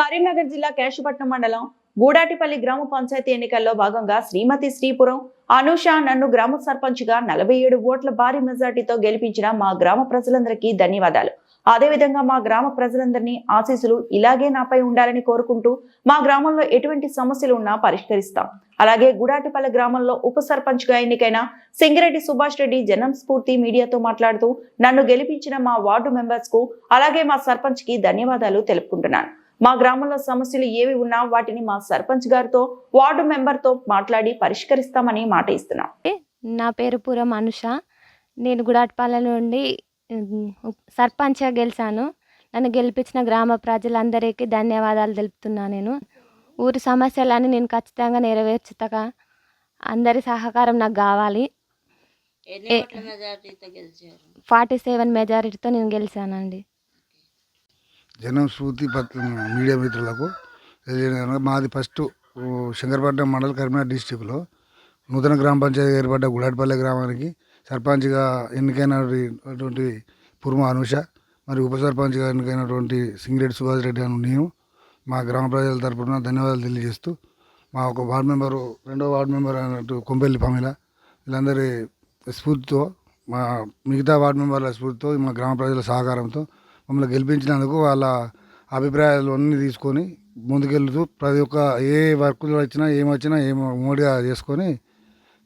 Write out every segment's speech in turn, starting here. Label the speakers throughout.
Speaker 1: కరీంనగర్ జిల్లా కేశపట్నం మండలం గూడాటిపల్లి గ్రామ పంచాయతీ ఎన్నికల్లో భాగంగా శ్రీమతి శ్రీపురం అనూష నన్ను గ్రామ సర్పంచ్గా నలభై ఏడు ఓట్ల భారీ మెజార్టీతో గెలిపించిన మా గ్రామ ప్రజలందరికీ ధన్యవాదాలు. అదేవిధంగా మా గ్రామ ప్రజలందరినీ ఆశీస్సులు ఇలాగే నాపై ఉండాలని కోరుకుంటూ మా గ్రామంలో ఎటువంటి సమస్యలు ఉన్నా పరిష్కరిస్తాం. అలాగే గుడాటిపల్లి గ్రామంలో ఉప సర్పంచ్గా ఎన్నికైన సింగిరెడ్డి సుభాష్ రెడ్డి జనం స్ఫూర్తి మీడియాతో మాట్లాడుతూ నన్ను గెలిపించిన మా వార్డు మెంబర్స్కు అలాగే మా సర్పంచ్కి ధన్యవాదాలు తెలుపుకుంటున్నాను. మా గ్రామంలో సమస్యలు ఏవి ఉన్నా వాటిని మా సర్పంచ్ గారితో వార్డు మెంబర్తో మాట్లాడి పరిష్కరిస్తామని మాట ఇస్తున్నాం.
Speaker 2: నా పేరు పురం అనుష. నేను గుడాట్పాలెం నుండి సర్పంచ్గా గెలిచాను. నన్ను గెలిపించిన గ్రామ ప్రజలందరికీ ధన్యవాదాలు తెలుపుతున్నాను నేను. ఊరి సమస్యలన్నీ నేను ఖచ్చితంగా నెరవేర్చుతగా. అందరి సహకారం నాకు కావాలి. ఫార్టీ సెవెన్ మెజారిటీతో నేను గెలిచానండి.
Speaker 3: జనం స్ఫూర్తి పత్ర మీడియా మిత్రులకు. మాది ఫస్ట్ శంకరపట్నం మండల కరీంనగర్ డిస్టిక్లో. నూతన గ్రామ పంచాయతీ ఏర్పడ్డ గుడాటిపల్లె గ్రామానికి సర్పంచ్గా ఎన్నికైనటువంటి పుర్మ అనుష మరి ఉప సర్పంచ్గా ఎన్నికైనటువంటి సింగిరెడ్డి సుభాష్ రెడ్డి అని నేను మా గ్రామ ప్రజల తరపున ధన్యవాదాలు తెలియజేస్తూ మా ఒక వార్డు మెంబరు రెండో వార్డు మెంబర్ అయినట్టు కొంపెల్లి పమిల వీళ్ళందరి స్ఫూర్తితో మా మిగతా వార్డు మెంబర్ల స్ఫూర్తితో మా గ్రామ ప్రజల సహకారంతో మమ్మల్ని గెలిపించినందుకు వాళ్ళ అభిప్రాయాలు అన్నీ తీసుకొని ముందుకెళ్తూ ప్రతి ఒక్క ఏ వర్కులు వచ్చినా ఏం వచ్చినా ఏం మోడీగా చేసుకొని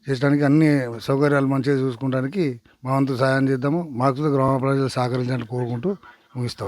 Speaker 3: చేసడానికి అన్ని సౌకర్యాలు మంచిగా చూసుకోవడానికి మా వంతు సహాయం చేద్దాము. మాకు గ్రామ ప్రజలు సహకరించాలని కోరుకుంటూ ముగిస్తా